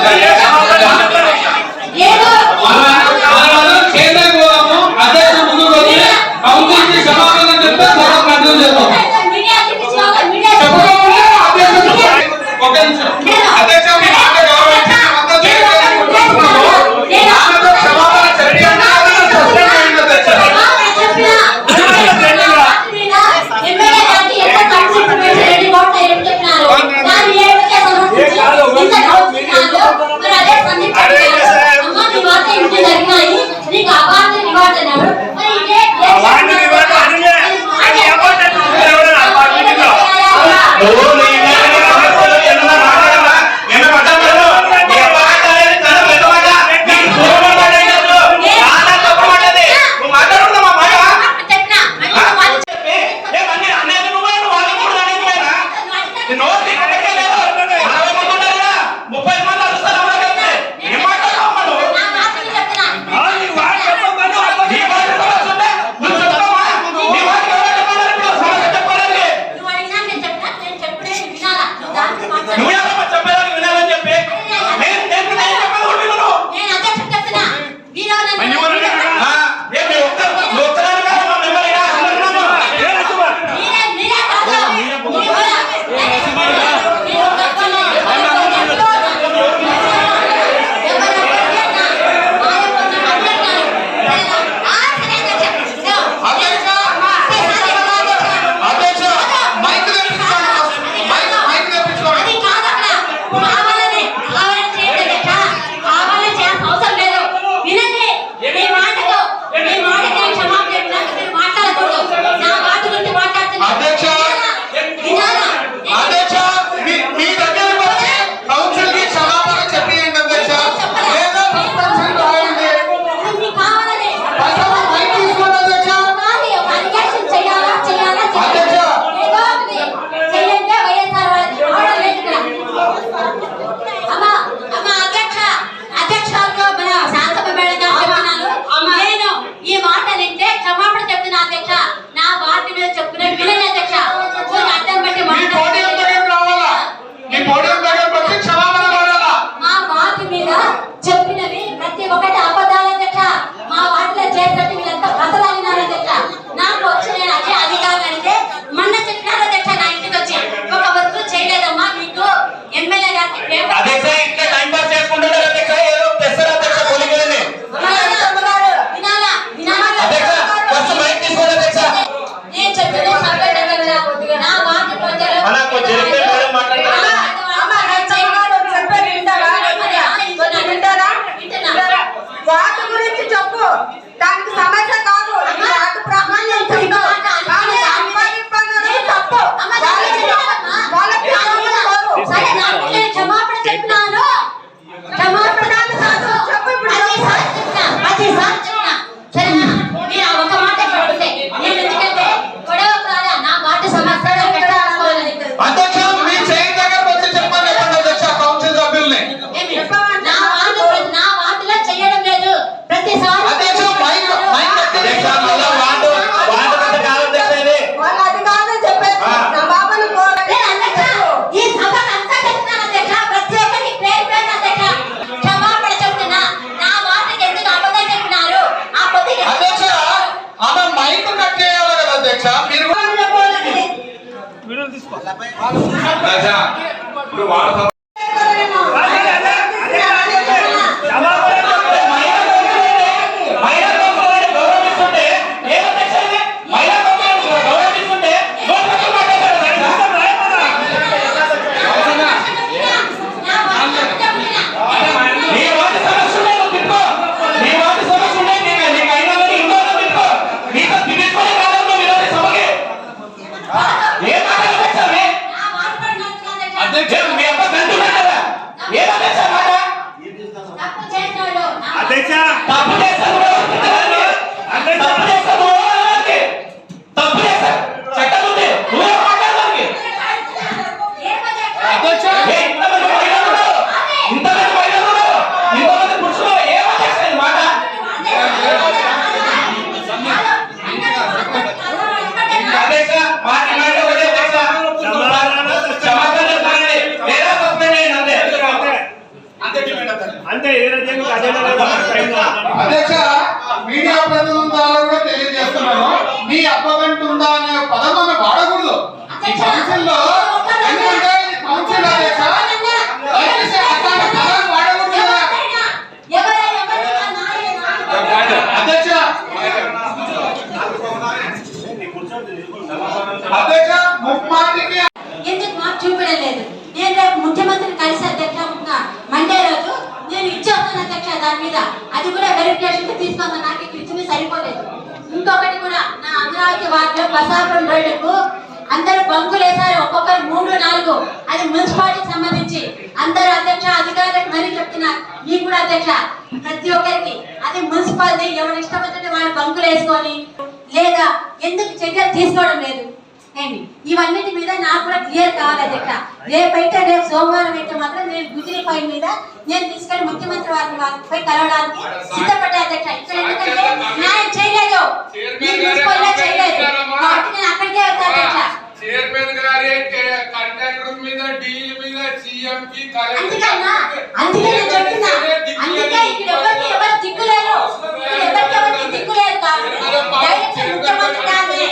Thank you. నిర్ణయాలు తీసుకోవాలి అంతే ఏ రకంగా అదే అధ్యక్ష మీడియా ప్రతినిధుల ద్వారా కూడా తెలియజేస్తున్నాను. మీ అప్పగంటు ఉందా అనే పదం మనం వాడకూడదు ఈ కౌన్సిల్లో ఎందుకంటే ఇది కౌన్సిల్ అధ్యక్ష దయచేసి అట్లాంటి పదాలు వాడకూడదు కదా అధ్యక్ష అధ్యక్ష ముమ్మాటికి ఎందుకు మాకు చూపడం లేదు నేను రేపు ముఖ్యమంత్రిని కలిసి అధ్యక్ష మండే రోజు నేను ఇచ్చేస్తాను అధ్యక్ష దాని మీద అది కూడా వెరిఫికేషన్ తీసుకొస్తాను నాకు ఇక్కడ ఇచ్చింది సరిపోలేదు ఇంకొకటి కూడా నా అమరావతి వార్డులో బసాపురం రోడ్డుకు అందరూ బంకులు వేశారు ఒక్కొక్కరు మూడు నాలుగు అది మున్సిపాలిటీకి సంబంధించి. అందరూ అధ్యక్ష అధికారులకు మరీ చెప్తున్నారు. మీకు కూడా అధ్యక్ష ప్రతి ఒక్కరికి. అది మున్సిపాలిటీ ఎవరు ఇష్టం వాళ్ళు బంకులు వేసుకొని లేదా ఎందుకు చర్యలు తీసుకోవడం లేదు. ఏమి? ఇవన్నిటి మీద నాకు కూడా క్లియర్ కావాలి అధ్యక్ష. రేపైతే రేపు సోమవారం అయితే మాత్రం నేను గుజరీ ఫైల్ మీద నేను తీసుకెళ్ళి ముఖ్యమంత్రి వారిని వారిపై కలవడానికి సిద్ధపడ్డా అధ్యక్ష. ఇక్కడ ఎందుకంటే న్యాయం చేయలేదు నేను మున్సిపల్ చేయలేదు కాబట్టి నేను అక్కడికే వెళ్తాను అధ్యక్ష చైర్మన్ గారే కండక్టర్ మీద డీల్ మీద సీఎం కి అందుకన్నా అందుకే నేను చెప్తున్నా. అందుకే ఇక్కడ ఎవరికి ఎవరు దిక్కులేరు. ఇక్కడ ఎవరికి ఎవరికి దిక్కులేరు కాదు. డైరెక్ట్ ముఖ్యమంత్రి గారిని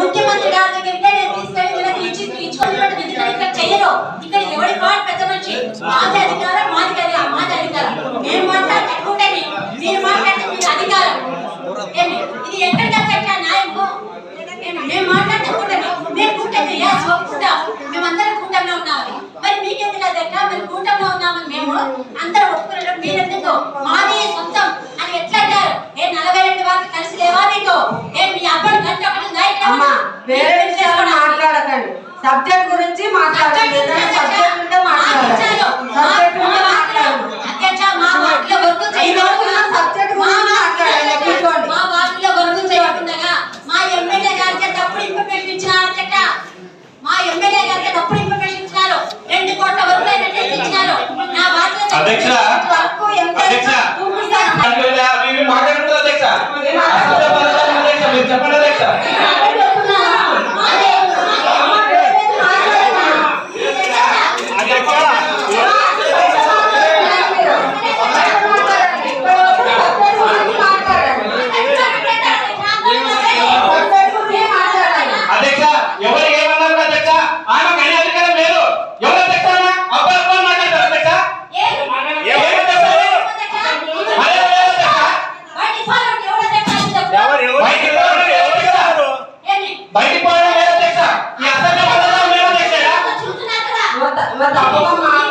ముఖ్యమంత్రి గారి దగ్గరికి నేను తీసుకెళ్ళి వీళ్ళకి ఇచ్చి ఇచ్చుకొని ఎందుకంటే ఇక్కడ చెయ్యరు ఇక్కడ ఎవరి వాడు పెద్ద మనిషి? మాది అధికారం మాది కదా మాది అధికారం. మేము మాట్లాడితే కూటమి మీరు మాట్లాడితే అధికారం. ఇది న్యాయము? మేము మాట్లాడితే కూటమి. మేము కూటమి. yes, ఒప్పుకుంటాం మేమందరం కూటమిలో ఉన్నామని మరి మీకెందుకు అధ్యక్ష మరి కూటమిలో ఉన్నామని మేము అందరం ఒప్పుకున్నాం మీరెందుకు? మాది సొంతం. అని ఎట్లా అంటారు? ఏ నలభై రెండు వారికి కలిసి లేవా మీకు ఏ మీ అబ్బాయి గంట ఒకటి వేరే విషయాలు మాట్లాడకండి. సబ్జెక్ట్ గురించి మాట్లాడండి ఏదైనా సబ్జెక్ట్ ఉంటే మాట్లాడాలి సబ్జెక్ట్ ఉంటే మాట్లాడండి అధ్యక్ష, మా వార్డులో వర్క్ ఈ రోజు ఉన్న చేయకుండా- సబ్జెక్ట్ మా గురించి వార్డులో మాట్లాడాలి కూర్చోండి మా వార్డులో వర్క్ చేయకుండా మా ఎమ్మెల్యే గారికి తప్పుడు ఇన్ఫర్మేషన్ ఇచ్చినారు అధ్యక్ష మా ఎమ్మెల్యే గారికి తప్పుడు ఇన్ఫర్మేషన్ ఇచ్చినారు రెండు కోట్ల వరకు అయినట్టు ఇచ్చినారు నా వార్డులో అధ్యక్ష వరకు ఎంత అధ్యక్ష చూపిస్తాను. అందులో అవి మాట్లాడుతుంది అధ్యక్ష అసలు పదాలు అధ్యక్ష మీరు చెప్పండి అధ్యక్ష మాదే, మాదే, అధ్యక్ష అధ్యక్ష ఎవరు ఏమన్నారు అధ్యక్ష ఆమె కనీ అధికారం లేదు ఎవరు అధ్యక్ష ఆమె? అబ్బాయి అబ్బాయి మాట్లాడతారు అధ్యక్ష ఎవరు అదే లేదు అధ్యక్ష ఎవరు ఎవరు బయటికి పోవడం ఎవరు ఇస్తారు? బయటికి పోవడం లేదు అధ్యక్ష ఈ అసెంబ్లీ పదవి లేదు అధ్యక్ష తప్పకుండా మాట్లాడాలి అధ్యక్ష